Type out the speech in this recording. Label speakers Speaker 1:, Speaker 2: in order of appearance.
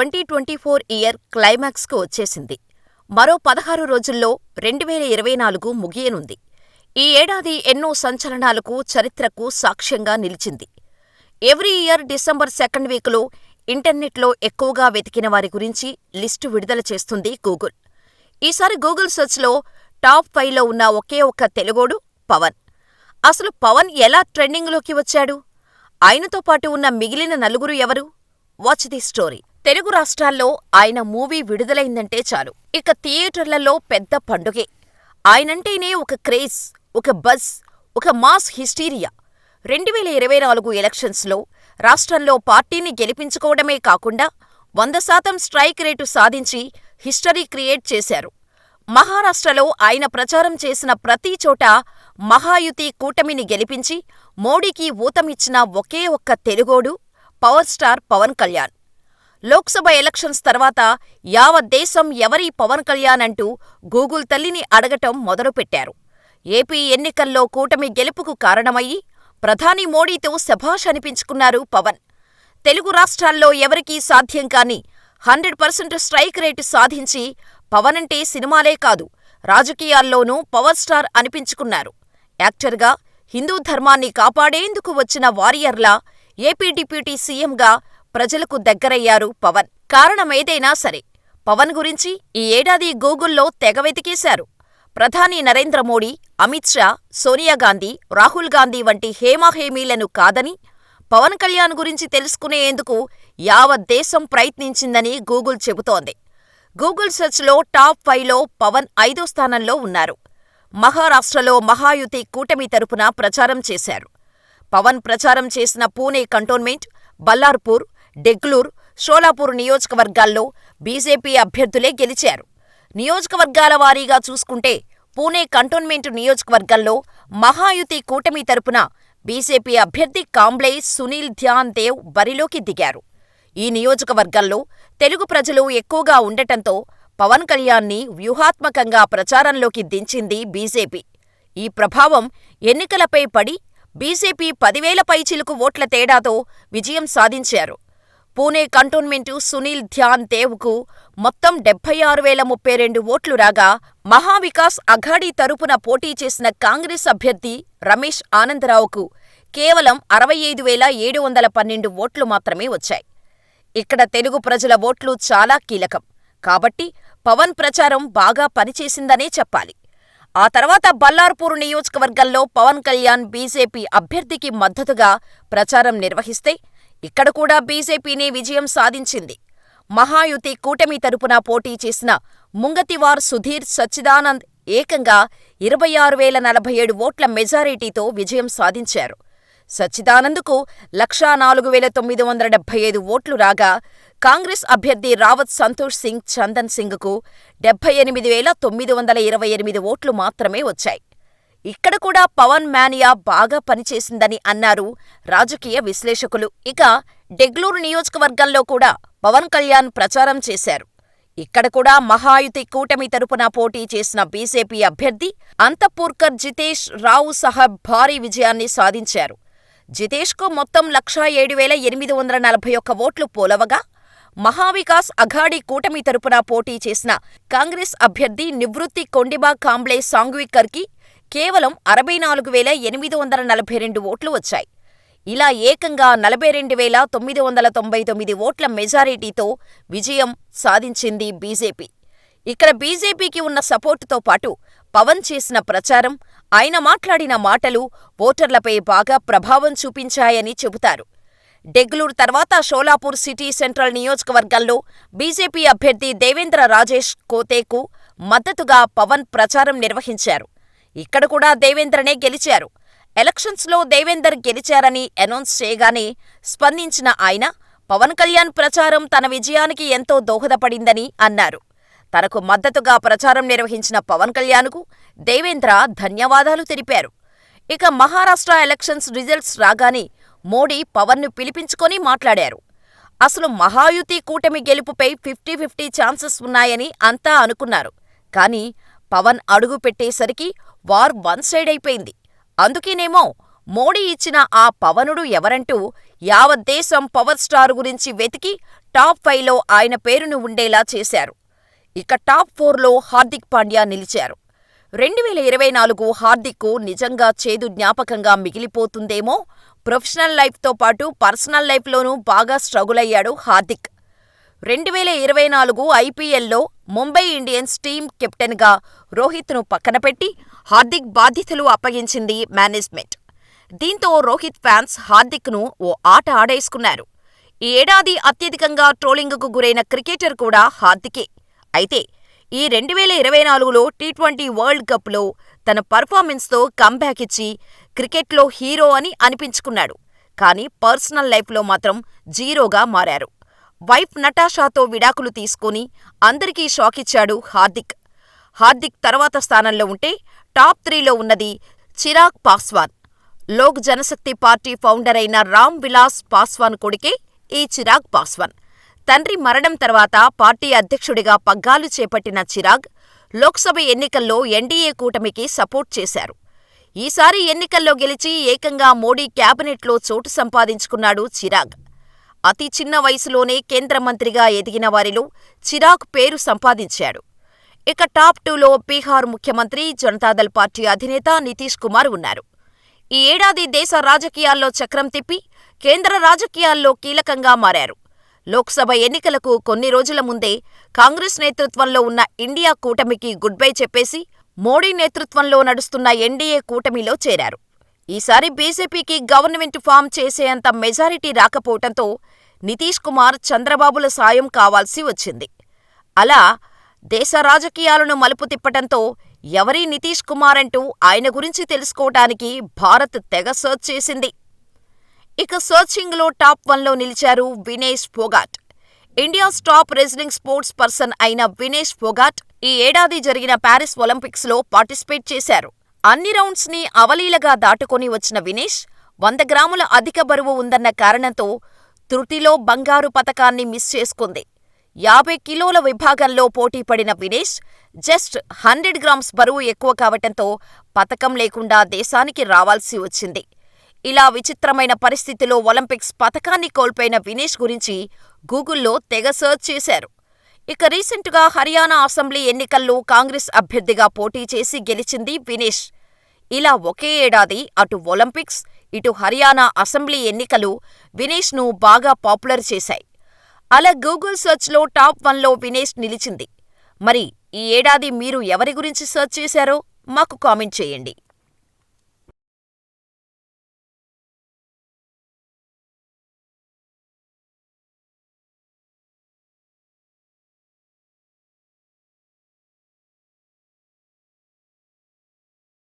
Speaker 1: Twenty twenty four year క్లైమాక్స్కు వచ్చేసింది. మరో పదహారు రోజుల్లో రెండువేల ఇరవై నాలుగు ముగియనుంది. ఈ ఏడాది ఎన్నో సంచలనాలకు, చరిత్రకు సాక్ష్యంగా నిలిచింది. ఎవ్రీ ఇయర్ డిసెంబర్ సెకండ్ వీక్లో ఇంటర్నెట్లో ఎక్కువగా వెతికిన వారి గురించి లిస్టు విడుదల చేస్తుంది గూగుల్. ఈసారి గూగుల్ సెర్చ్లో టాప్ ఫైవ్లో ఉన్న ఒకే ఒక్క తెలుగోడు పవన్. అసలు పవన్ ఎలా ట్రెండింగ్లోకి వచ్చాడు? ఆయనతో పాటు ఉన్న మిగిలిన నలుగురు ఎవరు? Watch the story. తెలుగు రాష్ట్రాల్లో ఆయన మూవీ విడుదలైందంటే చాలు, ఇక థియేటర్లలో పెద్ద పండుగే. ఆయనంటేనే ఒక క్రేజ్, ఒక బజ్, ఒక మాస్ హిస్టీరియా. రెండువేల ఇరవై నాలుగు ఎలక్షన్స్లో రాష్ట్రంలో పార్టీని గెలిపించుకోవడమే కాకుండా వంద శాతం స్ట్రైక్ రేటు సాధించి హిస్టరీ క్రియేట్ చేశారు. మహారాష్ట్రలో ఆయన ప్రచారం చేసిన ప్రతి చోటా మహాయుతి కూటమిని గెలిపించి మోడీకి ఊతమిచ్చిన ఒకే ఒక్క తెలుగోడు power star Pawan Kalyan. Lok Sabha elections తర్వాత యావత్ దేశం ఎవరీ పవన్ కళ్యాణ్ అంటూ గూగుల్ తల్లిని అడగటం మొదలుపెట్టారు. ఏపీ ఎన్నికల్లో కూటమి గెలుపుకు కారణమయ్యి ప్రధాని మోడీతో శభాష్ అనిపించుకున్నారు పవన్. తెలుగు రాష్ట్రాల్లో ఎవరికీ సాధ్యం కాని హండ్రెడ్ పర్సెంట్ స్ట్రైక్ రేటు సాధించి పవనంటే సినిమాలే కాదు, రాజకీయాల్లోనూ పవర్ స్టార్ అనిపించుకున్నారు. యాక్టర్గా, హిందూ ధర్మాన్ని కాపాడేందుకు వచ్చిన వారియర్లా ఏపీ డిప్యూటీ సీఎంగా ప్రజలకు దగ్గరయ్యారు పవన్. కారణమేదైనా సరే, పవన్ గురించి ఈ ఏడాది గూగుల్లో తెగ వెతికేశారు. ప్రధాని నరేంద్ర మోడీ, అమిత్ షా, సోనియాగాంధీ, రాహుల్ గాంధీ వంటి హేమాహేమీలను కాదని పవన్ కళ్యాణ్ గురించి తెలుసుకునేందుకు యావత్ దేశం ప్రయత్నించిందని గూగుల్ చెబుతోంది. గూగుల్ సెర్చ్లో టాప్ ఫైవ్లో పవన్ ఐదో స్థానంలో ఉన్నారు. మహారాష్ట్రలో మహాయుతి కూటమి తరపున ప్రచారం చేశారు. పవన్ ప్రచారం చేసిన పూణె కంటోన్మెంట్, బల్లార్పూర్, డెగ్లూర్, షోలాపూర్ నియోజకవర్గాల్లో బీజేపీ అభ్యర్థులే గెలిచారు. నియోజకవర్గాల వారీగా చూసుకుంటే పూణె కంటోన్మెంట్ నియోజకవర్గంలో మహాయుతి కూటమి తరపున బీజేపీ అభ్యర్థి కాంబ్లే సునీల్ ధ్యాన్ దేవ్ బరిలోకి దిగారు. ఈ నియోజకవర్గంలో తెలుగు ప్రజలు ఎక్కువగా ఉండటంతో పవన్ కళ్యాణ్ని వ్యూహాత్మకంగా ప్రచారంలోకి దించింది బీజేపీ. ఈ ప్రభావం ఎన్నికలపై పడి బీజేపీ పదివేల పైచిలుకు ఓట్ల తేడాతో విజయం సాధించారు. పూణె కంటోన్మెంటు సునీల్ ధ్యాన్ దేవ్కు మొత్తం డెబ్బై ఆరు వేల ముప్పై రెండు ఓట్లు రాగా, మహావికాస్ అఘాడీ తరపున పోటీ చేసిన కాంగ్రెస్ అభ్యర్థి రమేష్ ఆనందరావుకు కేవలం అరవై ఐదు వేల ఏడు వందల పన్నెండు ఓట్లు మాత్రమే వచ్చాయి. ఇక్కడ తెలుగు ప్రజల ఓట్లు చాలా కీలకం. కాబట్టి పవన్ ప్రచారం బాగా పనిచేసిందనే చెప్పాలి. ఆ తర్వాత బల్లార్పూర్ నియోజకవర్గంలో పవన్ కళ్యాణ్ బీజేపీ అభ్యర్థికి మద్దతుగా ప్రచారం నిర్వహిస్తే, ఇక్కడ కూడా బీజేపీనే విజయం సాధించింది. మహాయుతి కూటమి తరపున పోటీ చేసిన ముంగతివార్ సుధీర్ సచ్చిదానంద్ ఏకంగా ఇరవై ఆరు వేల నలభై ఏడు ఓట్ల మెజారిటీతో విజయం సాధించారు. సచ్చిదానంద్కు లక్షా నాలుగు వేల తొమ్మిది వందల డెబ్బై ఐదు ఓట్లు రాగా, కాంగ్రెస్ అభ్యర్థి రావత్ సంతోష్ సింగ్ చందన్ సింగ్కు డెబ్బై ఎనిమిది వేల తొమ్మిది వందల ఇరవై ఎనిమిది ఓట్లు మాత్రమే వచ్చాయి. ఇక్కడ కూడా పవన్ మానియా బాగా పనిచేసిందని అన్నారు రాజకీయ విశ్లేషకులు. ఇక డెగ్లూరు నియోజకవర్గంలో కూడా పవన్ కళ్యాణ్ ప్రచారం చేశారు. ఇక్కడ కూడా మహాయుతి కూటమి తరపున పోటీ చేసిన బీజేపీ అభ్యర్థి అంతఃపూర్కర్ జితేష్ రావు సహబ్ భారీ విజయాన్ని సాధించారు. జితేష్కు మొత్తం లక్షా ఏడు వేల ఎనిమిది వందల నలభై ఒక్క ఓట్లు పోలవగా, మహావికాస్ అఘాడీ కూటమి తరపున పోటీ చేసిన కాంగ్రెస్ అభ్యర్థి నివృత్తి కొండిబా కాంబ్లే సాంగ్వికర్కి కేవలం అరవై నాలుగు వేల ఎనిమిది వందల నలభై రెండు ఓట్లు వచ్చాయి. ఇలా ఏకంగా నలభై రెండు వేల తొమ్మిది వందల తొంభై తొమ్మిది ఓట్ల మెజారిటీతో విజయం సాధించింది బీజేపీ. ఇక్కడ బీజేపీకి ఉన్న సపోర్టుతో పాటు పవన్ చేసిన ప్రచారం, ఆయన మాట్లాడిన మాటలు ఓటర్లపై బాగా ప్రభావం చూపించాయని చెబుతారు. డెగ్లూర్ తర్వాత షోలాపూర్ సిటీ సెంట్రల్ నియోజకవర్గంలో బీజేపీ అభ్యర్థి దేవేంద్ర రాజేష్ కోతేకు మద్దతుగా పవన్ ప్రచారం నిర్వహించారు. ఇక్కడ కూడా దేవేంద్రనే గెలిచారు. ఎలక్షన్స్లో దేవేందర్ గెలిచారని అనౌన్స్ చేయగానే స్పందించిన ఆయన, పవన్ కళ్యాణ్ ప్రచారం తన విజయానికి ఎంతో దోహదపడిందని అన్నారు. తనకు మద్దతుగా ప్రచారం నిర్వహించిన పవన్ కళ్యాణ్కు దేవేంద్ర ధన్యవాదాలు తెలిపారు. ఇక మహారాష్ట్ర ఎలక్షన్స్ రిజల్ట్స్ రాగానే మోడీ పవన్ను పిలిపించుకొని మాట్లాడారు. అసలు మహాయుతి కూటమి గెలుపుపై ఫిఫ్టీ ఫిఫ్టీ ఛాన్సెస్ ఉన్నాయని అంతా అనుకున్నారు. కానీ పవన్ అడుగు పెట్టేసరికి వార్ వన్ సైడ్ అయిపోయింది. అందుకేనేమో మోడీ ఇచ్చిన ఆ పవనుడు ఎవరంటూ యావత్ దేశం పవర్ స్టార్ గురించి వెతికి టాప్ ఫైవ్లో ఆయన పేరును ఉండేలా చేశారు. ఇక టాప్ ఫోర్లో హార్దిక్ పాండ్యా నిలిచారు. రెండువేల ఇరవై నాలుగు హార్దిక్కు నిజంగా చేదు జ్ఞాపకంగా మిగిలిపోతుందేమో ప్రొఫెషనల్ లైఫ్తో పాటు పర్సనల్ లైఫ్లోనూ బాగా స్ట్రగుల్ అయ్యాడు హార్దిక్. రెండువేల ఇరవై నాలుగు ఐపీఎల్లో ముంబై ఇండియన్స్ టీం కెప్టెన్గా రోహిత్ను పక్కనపెట్టి హార్దిక్ బాధ్యతలు అప్పగించింది మేనేజ్మెంట్. దీంతో రోహిత్ ఫ్యాన్స్ హార్దిక్ను ఓ ఆట ఆడేసుకున్నారు. ఈ ఏడాది అత్యధికంగా ట్రోలింగ్కు గురైన క్రికెటర్ కూడా హార్దికే. అయితే ఈ రెండువేల ఇరవై నాలుగులో టీ-ట్వంటీ వరల్డ్ కప్లో తన పర్ఫార్మెన్స్తో కమ్బ్యాక్ ఇచ్చి క్రికెట్లో హీరో అని అనిపించుకున్నాడు. కానీ పర్సనల్ లైఫ్లో మాత్రం జీరోగా మారారు. వైఫ్ నటాషాతో విడాకులు తీసుకుని అందరికీ షాకిచ్చాడు హార్దిక్. హార్దిక్ తర్వాత స్థానంలో ఉంటే టాప్ త్రీలో ఉన్నది చిరాగ్ పాస్వాన్. లోక్ జనశక్తి పార్టీ ఫౌండర్ అయిన రామ్ విలాస్ పాస్వాన్ కొడుకే ఈ చిరాగ్ పాస్వాన్. తండ్రి మరణం తర్వాత పార్టీ అధ్యక్షుడిగా పగ్గాలు చేపట్టిన చిరాగ్ లోక్సభ ఎన్నికల్లో ఎన్డీఏ కూటమికి సపోర్ట్ చేశారు. ఈసారి ఎన్నికల్లో గెలిచి ఏకంగా మోడీ క్యాబినెట్లో చోటు సంపాదించుకున్నాడు చిరాగ్. అతి చిన్న వయసులోనే కేంద్ర మంత్రిగా ఎదిగిన వారిలో చిరాగ్ పేరు సంపాదించాడు. ఇక టాప్ టూలో బీహార్ ముఖ్యమంత్రి జనతాదళ్ పార్టీ అధినేత నితీష్ కుమార్ ఉన్నారు. ఈ ఏడాది దేశ రాజకీయాల్లో చక్రం తిప్పి కేంద్ర రాజకీయాల్లో కీలకంగా మారారు. లోక్సభ ఎన్నికలకు కొన్ని రోజుల ముందే కాంగ్రెస్ నేతృత్వంలో ఉన్న ఇండియా కూటమికి గుడ్ బై చెప్పేసి మోడీ నేతృత్వంలో నడుస్తున్న ఎన్డీఏ కూటమిలో చేరారు. ఈసారి బీజేపీకి గవర్నమెంట్ ఫామ్ చేసేంత మెజారిటీ రాకపోవటంతో నితీష్ కుమార్, చంద్రబాబుల సాయం కావాల్సి వచ్చింది. అలా దేశ రాజకీయాలను మలుపు తిప్పటంతో ఎవరీ నితీష్ కుమార్ అంటూ ఆయన గురించి తెలుసుకోవటానికి భారత్ తెగ సర్చ్ చేసింది. ఇక సర్చింగ్లో టాప్ వన్లో నిలిచారు Vinesh Phogat. India's top wrestling sports person అయిన వినేష్ ఫోగాట్ ఈ ఏడాది జరిగిన పారిస్ ఒలింపిక్స్లో పార్టిసిపేట్ చేశారు. అన్ని రౌండ్స్ని అవలీలగా దాటుకొని వచ్చిన వినేష్ వంద గ్రాముల అధిక బరువు ఉందన్న కారణంతో తృటిలో బంగారు పతకాన్ని మిస్ చేసుకుంది. యాభై కిలోల విభాగంలో పోటీపడిన వినేష్ జస్ట్ హండ్రెడ్ గ్రామ్స్ బరువు ఎక్కువ కావటంతో పతకం లేకుండా దేశానికి రావాల్సి వచ్చింది. ఇలా విచిత్రమైన పరిస్థితిలో ఒలింపిక్స్ పతకాన్ని కోల్పోయిన వినేష్ గురించి గూగుల్లో తెగ సర్చ్ చేశారు. ఇక రీసెంటుగా హర్యానా అసెంబ్లీ ఎన్నికల్లో కాంగ్రెస్ అభ్యర్థిగా పోటీ చేసి గెలిచింది వినేష్. ఇలా ఒకే ఏడాది అటు ఒలింపిక్స్, ఇటు హర్యానా అసెంబ్లీ ఎన్నికలు వినేష్ను బాగా పాపులర్ చేశాయి. అలా గూగుల్ సర్చ్లో టాప్ వన్లో వినేష్ నిలిచింది. మరి ఈ ఏడాది మీరు ఎవరి గురించి సెర్చ్ చేశారో మాకు కామెంట్ చేయండి.